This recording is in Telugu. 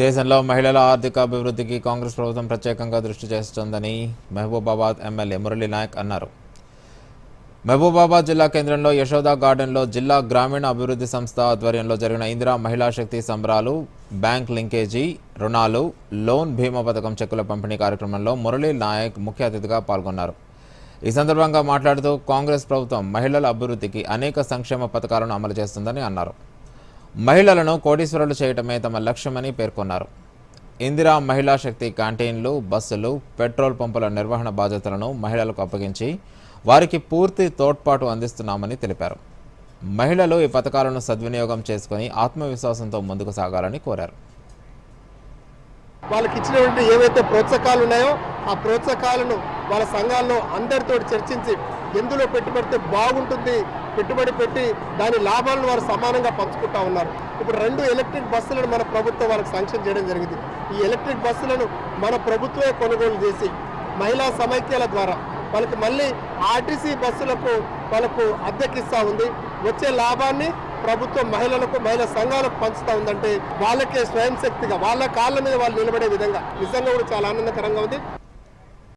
దేశంలో మహిళల ఆర్థిక అభివృద్ధికి కాంగ్రెస్ ప్రభుత్వం ప్రత్యేకంగా దృష్టి చేస్తోందని మహబూబాబాద్ ఎమ్మెల్యే మురళీ నాయక్ అన్నారు. మహబూబాబాద్ జిల్లా కేంద్రంలో యశోద గార్డెన్లో జిల్లా గ్రామీణ అభివృద్ధి సంస్థ ఆధ్వర్యంలో జరిగిన ఇందిరా మహిళా శక్తి సంబరాలు బ్యాంక్ లింకేజీ రుణాలు లోన్ భీమా పథకం చెక్కుల పంపిణీ కార్యక్రమంలో మురళీ నాయక్ ముఖ్య అతిథిగా పాల్గొన్నారు. ఈ సందర్భంగా మాట్లాడుతూ కాంగ్రెస్ ప్రభుత్వం మహిళల అభివృద్ధికి అనేక సంక్షేమ పథకాలను అమలు చేస్తుందని అన్నారు. మహిళలను కోటీశ్వరులు చేయటమే తమ లక్ష్యమని పేర్కొన్నారు. ఇందిరా మహిళా శక్తి క్యాంటీన్లు బస్సులు పెట్రోల్ పంపుల నిర్వహణ బాధ్యతలను మహిళలకు అప్పగించి వారికి పూర్తి తోడ్పాటు అందిస్తున్నామని తెలిపారు. మహిళలు ఈ పథకాలను సద్వినియోగం చేసుకుని ఆత్మవిశ్వాసంతో ముందుకు సాగాలని కోరారు. వాళ్ళకి ఇచ్చినటువంటి ఏవైతే ప్రోత్సాహకాలు ఉన్నాయో ఆ ప్రోత్సాహకాలను వాళ్ళ సంఘాల్లో అందరితో చర్చించి ఎందులో పెట్టుబడితే బాగుంటుంది పెట్టుబడి పెట్టి దాని లాభాలను వారు సమానంగా పంచుకుంటా ఉన్నారు. ఇప్పుడు రెండు ఎలక్ట్రిక్ బస్సులను మన ప్రభుత్వం వాళ్ళకి శాంక్షన్ చేయడం జరిగింది. ఈ ఎలక్ట్రిక్ బస్సులను మన ప్రభుత్వమే కొనుగోలు చేసి మహిళా సమైక్యాల ద్వారా వాళ్ళకి మళ్ళీ ఆర్టీసీ బస్సులకు వాళ్ళకు అద్దెకిస్తూ ఉంది. వచ్చే లాభాన్ని ప్రభుత్వం మహిళలకు మహిళా సంఘాలకు పంచుతా ఉందంటే వాళ్ళకే స్వయం శక్తిగా వాళ్ళ కాళ్ళ మీద వాళ్ళు నిలబడే విధంగా నిజంగా కూడా చాలా ఆనందకరంగా ఉంది.